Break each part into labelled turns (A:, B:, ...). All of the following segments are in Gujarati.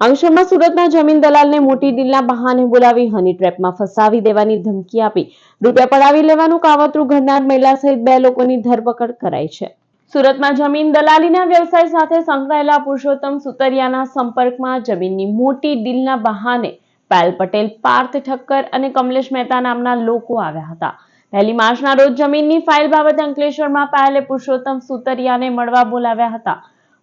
A: અંકલેશ્વરમાં સુરતના જમીન દલાલને મોટી ડીલના બહાને બોલાવી હની ટ્રેપમાં ફસાવી દેવાની ધમકી આપી. રૂપિયા પડાવી લેવાનું કાવતરું ઘડનાર મહિલા સહિત બે લોકોની ધરપકડ કરાઈ છે. સુરતમાં જમીન દલાલીના વ્યવસાય સાથે સંકળાયેલા પુરુષોત્તમ સુતરિયાના સંપર્કમાં જમીનની મોટી ડીલના બહાને પાયલ પટેલ, પાર્થ ઠક્કર અને કમલેશ મહેતા નામના લોકો આવ્યા હતા. પહેલી માર્ચના રોજ જમીનની ફાઇલ બાબતે અંકલેશ્વરમાં પાયલે પુરુષોત્તમ સુતરિયાને મળવા બોલાવ્યા હતા.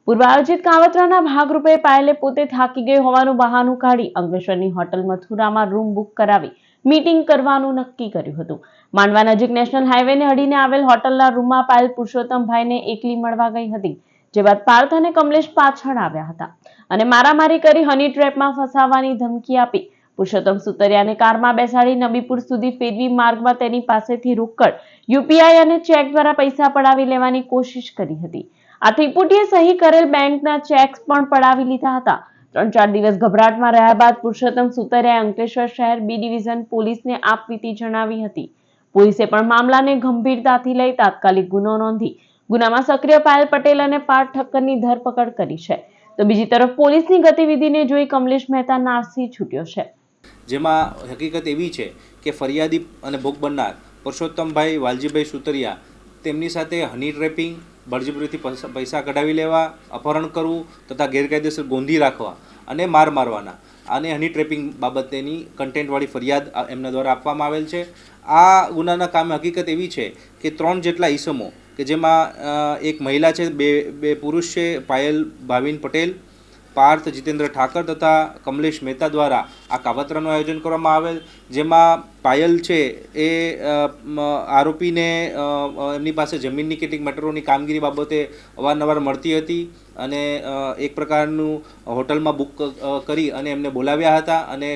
A: પૂર્વ આયોજિત કાવતરાના ભાગરૂપે પાયલે પોતે થાકી ગઈ હોવાનું બહાનું કાઢી અંકલેશ્વરની હોટલ મથુરામાં રૂમ બુક કરાવી મીટિંગ કરવાનું નક્કી કર્યું હતું. માંડવા નજીક નેશનલ હાઈવેને અડીને આવેલ હોટલના રૂમમાં પાયલ પુરુષોત્તમભાઈને એકલી મળવા ગઈ હતી, જે બાદ પાર્થ અને કમલેશ પાછળ આવ્યા હતા અને મારામારી કરી હની ટ્રેપમાં ફસાવવાની ધમકી આપી. પુરુષોત્તમ સુતરિયાને કારમાં બેસાડી નબીપુર સુધી ફેરવી માર્ગમાં તેની પાસેથી રોકડ યુપીઆઈ અને ચેક દ્વારા પૈસા પડાવી લેવાની કોશિશ કરી હતી. આ ત્રિપુટીએ સહી કરેલ બેંકના ચેક્સ પણ પડાવી લીધા હતા. ત્રણ ચાર દિવસ ગભરાટમાં રહ્યા બાદ પુરુષોત્તમ સુતરિયાએ અંકલેશ્વર શહેર બી ડિવિઝન પોલીસને આપવીતી જણાવી હતી. પોલીસે પણ મામલાને ગંભીરતાથી લઈ તાત્કાલિક ગુનો નોંધી ગુનામાં સક્રિય પાયલ પટેલ અને પાર્થ ઠક્કરની ધરપકડ કરી છે. તો બીજી તરફ પોલીસની ગતિવિધિને જોઈ કમલેશ મહેતા નાસી છૂટ્યો છે.
B: જેમાં હકીકત એવી છે કે ફરિયાદી અને ભોગ બનનાર પુરુષોત્તમભાઈ વાલજીભાઈ સુતરિયા તેમની સાથે હની ટ્રેપિંગ બળજબરીથી પૈસા- પૈસા કઢાવી લેવા, અપહરણ કરવું તથા ગેરકાયદેસર ગોંધી રાખવા અને માર મારવાના. અને હની ટ્રેપિંગ બાબતેની કન્ટેન્ટવાળી ફરિયાદ એમના દ્વારા આપવામાં આવેલ છે. આ ગુનાના કામે હકીકત એવી છે કે ત્રણ જેટલા ઈસમો, કે જેમાં એક મહિલા છે, બે બે પુરુષ છે, પાયલ ભાવિન પટેલ, પાર્થ જીતેન્દ્ર ઠાકર તથા કમલેશ મહેતા દ્વારા આ કાવતરાનું આયોજન કરવામાં આવેલ, જેમાં પાયલ છે, એ આરોપીને એમની પાસે જમીનની કેટલીક મેટરોની કામગીરી બાબતે અવારનવાર મળતી હતી અને એક પ્રકારનું હોટલમાં બુક કરી અને એમને બોલાવ્યા હતા અને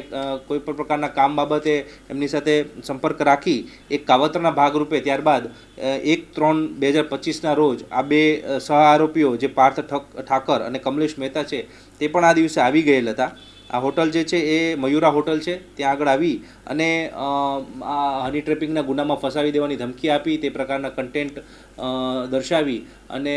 B: કોઈ પણ પ્રકારના કામ બાબતે એમની સાથે સંપર્ક રાખી એક કાવતરના ભાગરૂપે ત્યારબાદ એક ત્રણ બે હજાર પચીસના રોજ આ બે સહ આરોપીઓ જે પાર્થ ઠક, ઠાકર અને કમલેશ મહેતા છે, તે પણ આ દિવસે આવી ગયેલ હતા. આ હોટલ જે છે એ મયુરા હોટલ છે. ત્યાં આગળ આવી અને આ હની ટ્રેપિંગના ગુનામાં ફસાવી દેવાની ધમકી આપી, તે પ્રકારના કન્ટેન્ટ દર્શાવી અને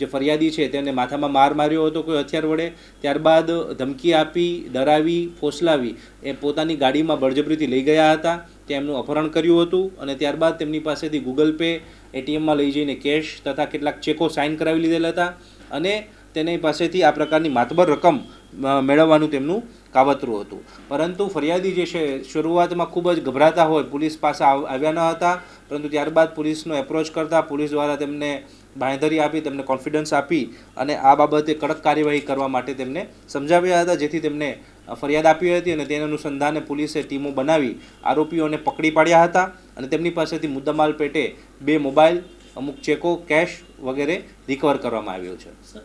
B: જે ફરિયાદી છે તેને માથામાં માર માર્યો હતો કોઈ હથિયાર વડે. ત્યારબાદ ધમકી આપી, ડરાવી, ફોસલાવી, એ પોતાની ગાડીમાં બળજબરીથી લઈ ગયા હતા. તેમનું અપહરણ કર્યું હતું અને ત્યારબાદ તેમની પાસેથી ગૂગલ પે એટીએમમાં લઈ જઈને કેશ તથા કેટલાક ચેકો સાઇન કરાવી લીધેલા હતા અને તેની પાસેથી આ પ્રકારની માતબર રકમ મેળવવાનું તેમનું કાવતરું હતું. પરંતુ ફરિયાદી જે છે, શરૂઆતમાં ખૂબ જ ગભરાતા હોય, પોલીસ પાસે આવ- આવ્યા ન હતા, પરંતુ ત્યારબાદ પોલીસનો એપ્રોચ કરતા પોલીસ દ્વારા તેમને બાંધરી આપી, તેમને કોન્ફિડન્સ આપી અને આ બાબતે કડક કાર્યવાહી કરવા માટે તેમને સમજાવ્યા હતા, જેથી તેમને ફરિયાદ આપી હતી અને તેના અનુસંધાને પોલીસે ટીમો બનાવી આરોપીઓને પકડી પાડ્યા હતા અને તેમની પાસેથી મુદ્દામાલ પેટે બે મોબાઈલ, અમુક ચેકો, કેશ વગેરે રિકવર કરવામાં આવ્યો છે.